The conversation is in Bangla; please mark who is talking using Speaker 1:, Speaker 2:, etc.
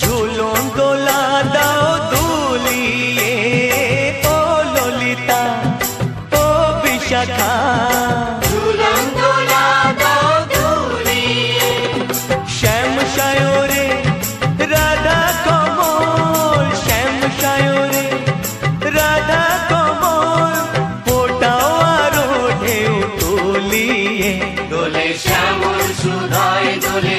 Speaker 1: ঝুলন দোলা দাও দুলিয়ে ও ললিতা ও বিশাখা। শ্যাম সায়রে রাধা কমল শ্যাম সায়রে রাধা কমল ফোটাও আরও ঢেউ তুলিয়ে।
Speaker 2: দোলে শ্যামল সুধায় দোলে